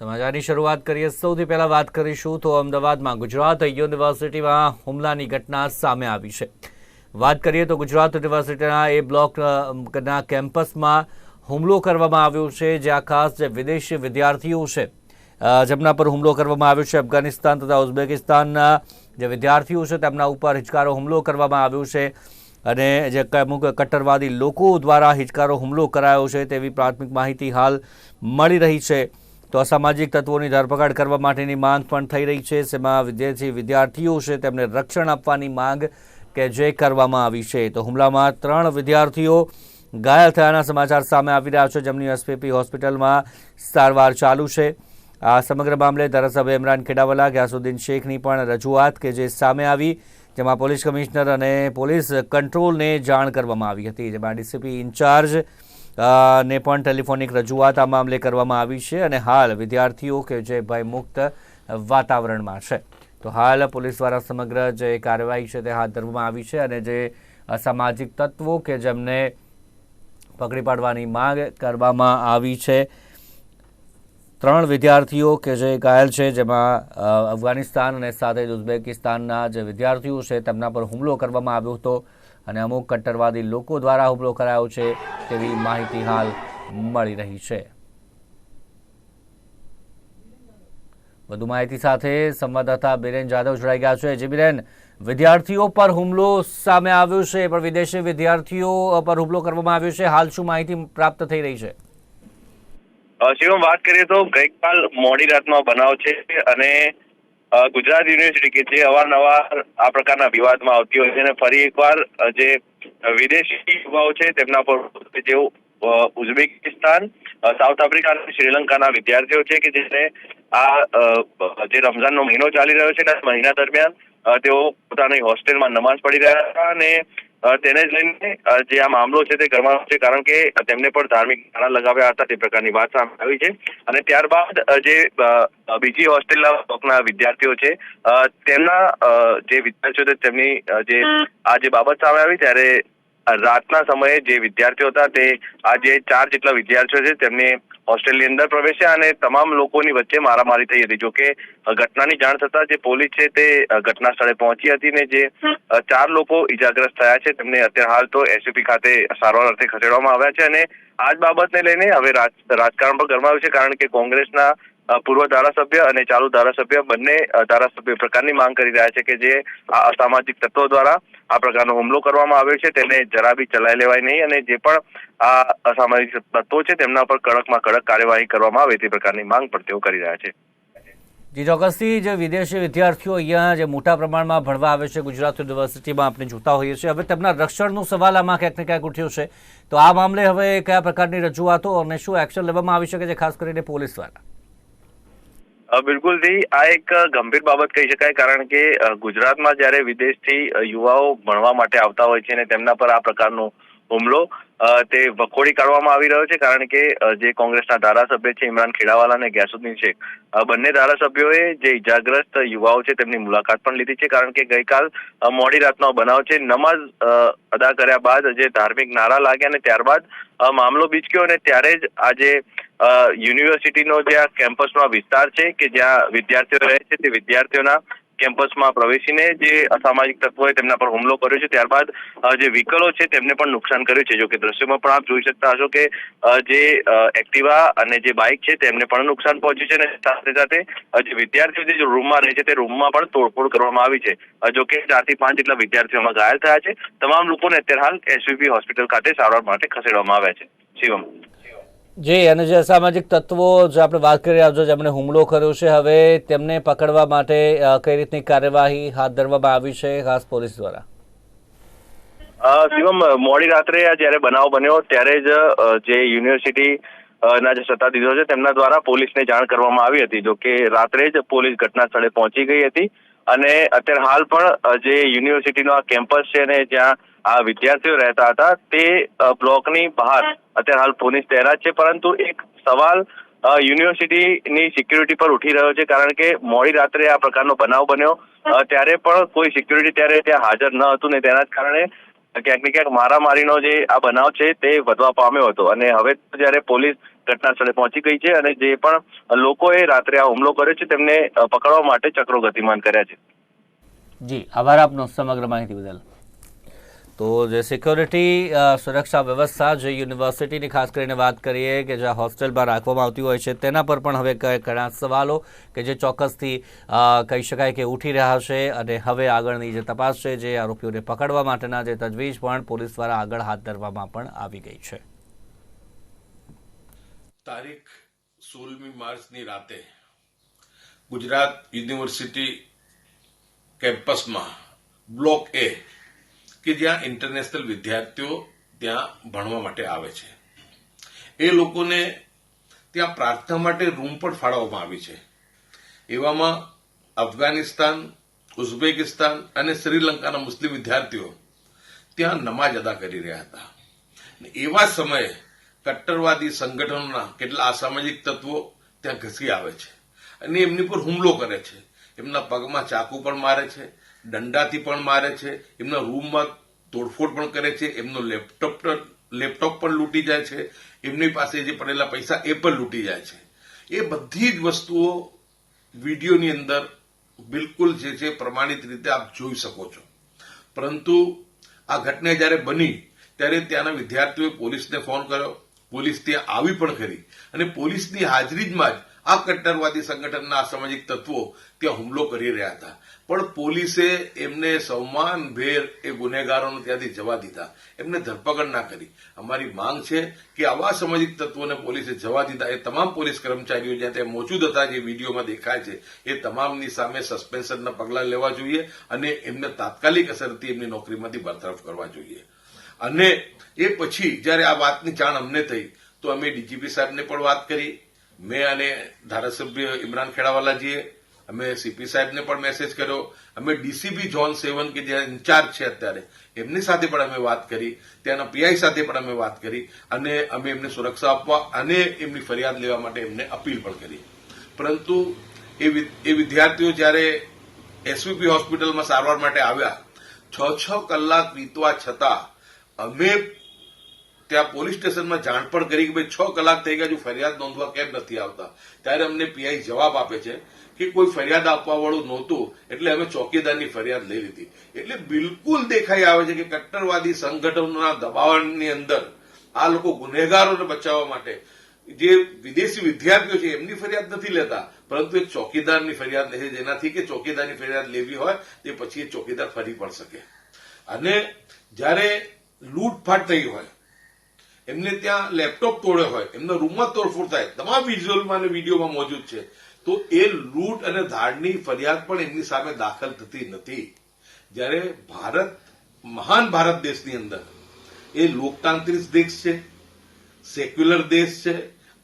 સમાચારની શરૂઆત કરીએ. સૌથી પહેલા વાત કરીશું તો અમદાવાદમાં ગુજરાત યુનિવર્સિટીમાં હુમલાની ઘટના સામે આવી છે. વાત કરીએ તો ગુજરાત યુનિવર્સિટીના એ બ્લોકના કેમ્પસમાં હુમલો કરવામાં આવ્યો છે. જ્યાં ખાસ જે વિદેશી વિદ્યાર્થીઓ છે જેમના પર હુમલો કરવામાં આવ્યો છે, અફઘાનિસ્તાન તથા ઉઝબેકિસ્તાનના જે વિદ્યાર્થીઓ છે, તેમના ઉપર હિચકારો હુમલો કરવામાં આવ્યો છે અને જે અમુક કટ્ટરવાદી લોકો દ્વારા હિચકારો હુમલો કરાયો છે તેવી પ્રાથમિક માહિતી હાલ મળી રહી છે. તો અસામાજિક તત્વોની ધરપકડ કરવા માટેની માંગ પણ થઈ રહી છે. જેમાં વિદ્યાર્થી વિદ્યાર્થીઓ છે, તેમને રક્ષણ આપવાની માંગ કે જે કરવામાં આવી છે. તો હુમલામાં ત્રણ વિદ્યાર્થીઓ ઘાયલ થયાના સમાચાર સામે આવી રહ્યા છે. જેમની એસપીપી હોસ્પિટલમાં સારવાર ચાલુ છે. આ સમગ્ર મામલે ધારાસભ્ય ઇમરાન ખેડાવાલા, ગ્યાસુદ્દીન શેખની પણ રજૂઆત કે જે સામે આવી, જેમાં પોલીસ કમિશનર અને પોલીસ કંટ્રોલને જાણ કરવામાં આવી હતી. જેમાં ડીસીપી ઇન્ચાર્જ ને પણ ટેલિફોનિક રજૂઆત આ મામલે કરવામાં આવી છે અને હાલ વિદ્યાર્થીઓ કે જે ભયમુક્ત વાતાવરણમાં છે. તો હાલ પોલીસ દ્વારા સમગ્ર જે કાર્યવાહી છે તે હાથ ધરવામાં આવી છે અને જે સામાજિક તત્વો કે જેમને પકડી પાડવાની માંગ કરવામાં આવી છે, ત્રણ વિદ્યાર્થીઓ કે જે ઘાયલ છે જેમાં અફઘાનિસ્તાન અને સાથે જ ઉઝબેકિસ્તાનના જે વિદ્યાર્થીઓ છે તેમના પર હુમલો કરવામાં આવ્યો હતો. અને અમુક કટ્ટરવાદી લોકો દ્વારા હુમલો કરાયો છે તેવી માહિતી હાલ મળી રહી છે. વધુ માહિતી સાથે સંવાદદાતા બિરેન જાદવ જોડાઈ ગયા છે. જે બિરેન, વિદ્યાર્થીઓ પર હુમલો સામે આવ્યો છે, પણ વિદેશી વિદ્યાર્થીઓ પર હુમલો કરવામાં આવ્યો છે. હાલ શું માહિતી પ્રાપ્ત થઈ રહી છે? શિવમ, વાત કરીએ તો ગઈકાલ મોડી રાતનો બનાવ છે અને ગુજરાત યુનિવર્સિટી કે જે અવારનવાર આ પ્રકારના વિવાદમાં આવતી હોય છે અને ફરી એકવાર જે વિદેશી યુવાઓ છે તેમના પર જેઓ ઉઝબેકિસ્તાન સાઉથ આફ્રિકા અને શ્રીલંકાના વિદ્યાર્થીઓ છે કે જેને આ જે રમઝાનનો મહિનો ચાલી રહ્યો છે મહિના દરમિયાન તેઓ પોતાની હોસ્ટેલમાં નમાઝ પડી રહ્યા હતા અને તેને જ લઈને જે આ મામલો છે તે ગરમાયો છે, કારણ કે તેમને પણ ધાર્મિક નાણાં લગાવ્યા હતા તે પ્રકારની વાત સામે આવી છે. અને ત્યારબાદ જે બીજી હોસ્ટેલના બ્લોકના વિદ્યાર્થીઓ છે તેમના જે વિદ્યાર્થીઓ તેમની જે, આ જે બાબત સામે આવી, ત્યારે રાતના સમયે જે વિદ્યાર્થીઓ હતા તે આજે ચાર જેટલા વિદ્યાર્થીઓ છે તેમને હોસ્ટેલની અંદર પ્રવેશ્યા અને તમામ લોકોની વચ્ચે મારામારી થઈ હતી. જોકે ઘટનાની જાણ થતાં જે પોલીસ છે તે ઘટના સ્થળે પહોંચી હતી ને જે ચાર લોકો ઈજાગ્રસ્ત થયા છે તેમને અત્યારે હાલ તો એસયુપી ખાતે સારવાર અર્થે ખસેડવામાં આવ્યા છે અને આ જ બાબતને લઈને હવે રાજ- રાજકારણ પણ ગરમાયું છે કારણ કે કોંગ્રેસના પૂર્વ ધારાસભ્ય અને ચાલુ ધારાસભ્ય બંને ધારાસભ્ય પ્રકારની માંગ કરી રહ્યા છે કે જે આ અસામાજિક તત્વો દ્વારા આ પ્રકારનો હુમલો કરવામાં આવ્યો છે, તેને જરા બી ચલાવી લેવાય નહીં અને જે પણ આ અસામાજિક તત્વો છે, તેમના પર કડકમાં કડક કાર્યવાહી કરવામાં આવે તે પ્રકારની માંગ પણ તેઓ કરી રહ્યા છે. જી, ચોક્કસથી જે વિદેશી વિદ્યાર્થીઓ અહીંયા જે મોટા પ્રમાણમાં ભણવા આવે છે, ગુજરાત યુનિવર્સિટીમાં આપણે જોતા હોઈએ છીએ. હવે તેમના રક્ષણનો સવાલ આમાં ક્યાંક ને ક્યાંક ઉઠ્યો છે. તો આ મામલે હવે કયા પ્રકારની રજૂઆતો અને શું એક્શન લેવામાં આવી શકે છે, ખાસ કરીને પોલીસ દ્વારા? અ, બિલકુલથી આ એક ગંભીર બાબત કહી શકાય કારણ કે ગુજરાતમાં જ્યારે વિદેશથી યુવાઓ ભણવા માટે આવતા હોય છે અને તેમના પર આ પ્રકારનો હુમલો તે વખોડી કાઢવામાં આવી રહ્યો છે કારણ કે જે કોંગ્રેસના ધારાસભ્ય છે ઇમરાન ખેડાવાલા અને ગ્યાસુદ્દીન શેખ બંને ધારાસભ્યોએ જે ઇજાગ્રસ્ત યુવાઓ છે તેમની મુલાકાત પણ લીધી છે કારણ કે ગઈકાલ મોડી રાતનો બનાવ છે. નમાઝ અદા કર્યા બાદ જે ધાર્મિક નારા લાગ્યા અને ત્યારબાદ મામલો બીચક્યો અને ત્યારે જ આજે યુનિવર્સિટીનો જે આ કેમ્પસનો વિસ્તાર છે કે જ્યાં વિદ્યાર્થીઓ રહે છે તે વિદ્યાર્થીઓના કેમ્પસમાં પ્રવેશીને જે અસામાજિક તત્વોએ તેમના પર હુમલો કર્યો છે, ત્યારબાદ જે વ્હીકલો છે તેમને પણ નુકસાન કર્યું છે. જો કે દ્રશ્યમાં પણ આપ જોઈ શકતા હશો કે જે એક્ટિવા અને જે બાઇક છે તેમને પણ નુકસાન પહોંચ્યું છે અને સાથે સાથે જે વિદ્યાર્થીઓ જે રૂમમાં રહે છે તે રૂમમાં પણ તોડફોડ કરવામાં આવી છે. જોકે જો કે ચારથી પાંચ જેટલા વિદ્યાર્થીઓમાં ઘાયલ થયા છે. તમામ લોકોને અત્યારે હાલ એસવીપી હોસ્પિટલ ખાતે સારવાર માટે ખસેડવામાં આવ્યા છે. શિવમ. જી અને જે અસામાજિક તત્વો જે આપણે વાત કરી રહ્યા છો, જેમણે હુમલો કર્યો છે, હવે તેમને પકડવા માટે કઈ રીતની કાર્યવાહી હાથ ધરવામાં આવી છે, ખાસ પોલીસ દ્વારા? શિવમ, મોડી રાત્રે જ્યારે બનાવ બન્યો, ત્યારે જ જે યુનિવર્સિટી ના જે સત્તાધીશો છે, તેમના દ્વારા પોલીસને જાણ કરવામાં આવી હતી, જો કે રાત્રે જ પોલીસ ઘટના સ્થળે પહોંચી ગઈ હતી. અને અત્યારે હાલ પણ જે યુનિવર્સિટીનો આ કેમ્પસ છે ને જ્યાં આ વિદ્યાર્થીઓ રહેતા હતા, તે બ્લોકની બહાર, અત્યારે હાલ પોલીસ તૈનાત છે, પરંતુ એક સવાલ યુનિવર્સિટીની સિક્યુરિટી પર ઉઠી રહ્યો છે, કારણ કે મોડી રાત્રે આ પ્રકારનો બનાવ બન્યો. ત્યારે પણ કોઈ સિક્યુરિટી ત્યારે ત્યાં હાજર ન હતું, ને તેના જ કારણે ક્યાંક ને ક્યાંક મારામારીનો જે આ બનાવ છે, તે વધવા પામ્યો હતો. અને હવે જ્યારે પોલીસ ઘટના સ્થળે પહોંચી ગઈ છે, અને જે પણ લોકોએ રાત્રે આ હુમલો કર્યો છે, તેમને પકડવા માટે ચક્રો ગતિમાન કર્યા છે. જી, આભાર આપનો સમગ્ર માહિતી બદલ. તો જે સિક્યોરિટી સુરક્ષા વ્યવસ્થા જે યુનિવર્સિટીની ખાસ કરીને વાત કરીએ કે જે હોસ્ટેલમાં રાખવામાં આવતી હોય છે, તેના પર પણ હવે ઘણા સવાલો કે જે ચોક્કસથી કહી શકાય કે ઉઠી રહ્યા છે અને હવે આગળની જે તપાસ છે, જે આરોપીઓને પકડવા માટેના જે તજવીજ પણ પોલીસ દ્વારા આગળ હાથ ધરવામાં પણ આવી ગઈ છે. તારીખ સોળમી માર્ચની રાતે ગુજરાત યુનિવર્સિટી કેમ્પસમાં બ્લોક એ કે જ્યાં ઇન્ટરનેશનલ વિદ્યાર્થીઓ ત્યાં ભણવા માટે આવે છે. એ લોકોને ત્યાં પ્રાર્થના માટે રૂમ પણ ફાળવવામાં આવી છે. એવામાં અફઘાનિસ્તાન, ઉઝબેકિસ્તાન અને શ્રીલંકાના મુસ્લિમ વિદ્યાર્થીઓ ત્યાં નમાજ અદા કરી રહ્યા હતા. એવા સમયે કટ્ટરવાદી સંગઠનોના કેટલા અસામાજિક તત્વો ત્યાં ઘસી આવે છે. અને એમની પર હુમલો કરે છે. એમના પગમાં ચાકુ પણ મારે છે. દંડાથી પણ મારે છે, એમના રૂમમાં તોડફોડ પણ કરે છે, એમનો લેપટોપ લેપટોપ પણ લૂંટી જાય છે, એમની પાસે જે પડેલા પૈસા એ પણ લૂંટી જાય છે. એ બધી જ વસ્તુઓ વિડીયોની અંદર બિલકુલ જે છે પ્રમાણિત રીતે આપ જોઈ શકો છો. પરંતુ આ ઘટના જ્યારે બની, ત્યારે ત્યાંના વિદ્યાર્થીઓએ પોલીસને ફોન કર્યો. પોલીસ ત્યાં આવી પણ ખરી. અને પોલીસની હાજરીમાં જ આ કટ્ટરવાદી સંગઠનના અસામાજિક તત્વો ત્યાં હુમલો કરી રહ્યા હતા. પણ પોલીસે એમને સન્માનભેર એ ગુનેગારોને ત્યાંથી જવા દીધા. એમને ધરપકડ ના કરી. અમારી માંગ છે કે આવા સામાજિક તત્વોને પોલીસે જવા દીધા. એ તમામ પોલીસ કર્મચારીઓ જ્યાં ત્યાં મોજૂદ હતા, જે વિડીયોમાં દેખાય છે, એ તમામની સામે સસ્પેન્શનના પગલાં લેવા જોઈએ અને એમને તાત્કાલિક અસરથી એમની નોકરીમાંથી બરતરફ કરવા જોઈએ. અને એ પછી જ્યારે આ વાતની જાણ અમને થઈ, તો અમે ડીજીપી સાહેબને પણ વાત કરી. મેં અને ધારાસભ્ય ઇમરાન ખેડાવાલાજીએ, અમે સીપી સાહેબને પણ મેસેજ કર્યો. અમે ડીસીપી જોન સેવન કે જે ઇન્ચાર્જ છે અત્યારે, એમની સાથે પણ અમે વાત કરી. ત્યાંના પીઆઈ સાથે પણ અમે વાત કરી. અને અમે એમને સુરક્ષા આપવા અને એમની ફરિયાદ લેવા માટે એમને અપીલ પણ કરી. પરંતુ એ વિદ્યાર્થીઓ જ્યારે એસવીપી હોસ્પિટલમાં સારવાર માટે આવ્યા છ છ કલાક વીતવા છતાં, અમે ત્યાં પોલીસ સ્ટેશનમાં જાણ પણ કરી કે ભાઈ, છ કલાક થઈ ગયા હજુ ફરિયાદ નોંધવા કેમ નથી આવતા? ત્યારે અમને પીઆઈ જવાબ આપે છે કે કોઈ ફરિયાદ આપવા વાળું નહોતું, એટલે અમે ચોકીદારની ફરિયાદ લઈ લીધી. એટલે બિલકુલ દેખાઈ આવે છે કે કટ્ટરવાદી સંગઠનોના દબાણની અંદર આ લોકો ગુનેગારોને બચાવવા માટે જે વિદેશી વિદ્યાર્થીઓ છે, એમની ફરિયાદ નથી લેતા, પરંતુ એક ચોકીદારની ફરિયાદ લે છે જેનાથી કે ચોકીદારની ફરિયાદ લેવી હોય, તે પછી એ ચોકીદાર ફરી પણ શકે. અને જ્યારે લૂંટફાટ થઈ હોય એમને ત્યાં લેપટોપ તોડ્યો હોય, એમના રૂમમાં તોડફોડ થાય. તમામ વિઝ્યુઅલમાં અને વિડીયોમાં મોજૂદ છે. તો એ લૂંટ અને ધાડની ફરિયાદ પણ એમની સામે દાખલ થતી નથી. જ્યારે ભારત, મહાન ભારત દેશની અંદર એ લોકતાંત્રિક દેશ છે સેક્યુલર દેશ છે,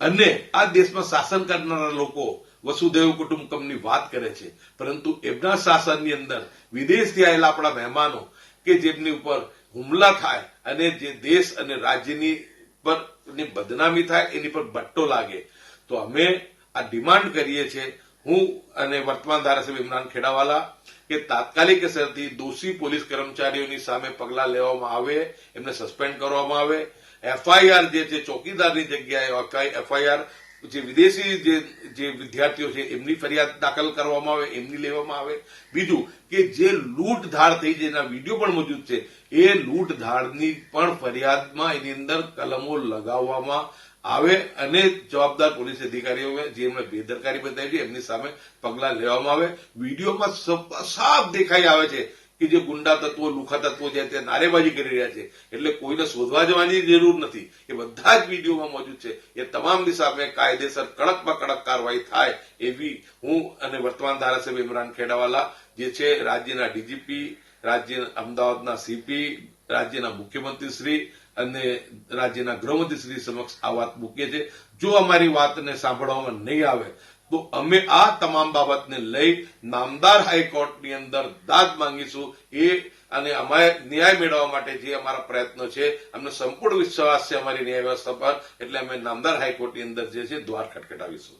અને આ દેશમાં શાસન કરનારા લોકો વસુદેવ કુટુંબકમની વાત કરે છે. પરંતુ એમના શાસનની અંદર વિદેશથી આવેલા આપણા મહેમાનો કે જેમની ઉપર હુમલા થાય અને જે દેશ અને રાજ્યની પરની બદનામી થાય, એની પર બટ્ટો લાગે. તો અમે આ ડિમાન્ડ કરીએ છીએ, હું અને વર્તમાન ધારાસભ્ય ઇમરાન ખેડાવાલા, કે તાત્કાલિક અસરથી દોષી પોલીસ કર્મચારીઓની સામે પગલાં લેવામાં આવે, એમને સસ્પેન્ડ કરવામાં આવે. એફઆઈઆર જે છે, ચોકીદારની જગ્યાએ એફઆઈઆર જે વિદેશી જે જે વિદ્યાર્થીઓ છે, એમની ફરિયાદ દાખલ કરવામાં આવે, એમની લેવામાં આવે. બીજું કે જે લૂંટધાર થઈ, જેના વીડિયો પણ મોજૂદ છે, એ લૂંટધાડની પણ ફરિયાદમાં એની અંદર કલમો લગાવવામાં આવે અને જવાબદાર પોલીસ અધિકારીઓ જે એમણે બેદરકારી બતાવી છે, એમની સામે પગલાં લેવામાં આવે. વિડીયોમાં સાફ દેખાઈ આવે છે. કે જે ગુંડા તત્વો, લુખા તત્વો છે, તે નારેબાજી કરી રહ્યા છે. એટલે કોઈને શોધવા જવાની જરૂર નથી. એ બધા જ વિડીયોમાં મોજૂદ છે. એ તમામની સામે કાયદેસર કડકમાં કડક કાર્યવાહી થાય એવી હું અને વર્તમાન ધારાસભ્ય ઇમરાન ખેડાવાલા, જે છે રાજ્યના ડીજીપી રાજ્ય અમદાવાદના સીપી, રાજ્યના મુખ્યમંત્રી શ્રી અને રાજ્યના ગૃહમંત્રીશ્રી સમક્ષ આ વાત મૂકીએ છે જો અમારી વાતને સાંભળવામાં નહીં આવે તો અમે આ તમામ બાબતને લઈ નામદાર હાઈકોર્ટની અંદર દાદ માંગીશું. એ અને અમારે ન્યાય મેળવવા માટે જે અમારા પ્રયત્નો છે, અમને સંપૂર્ણ વિશ્વાસ છે અમારી ન્યાય વ્યવસ્થા પર, એટલે અમે નામદાર હાઈકોર્ટની અંદર જે છે દ્વાર ખટખટાવીશું.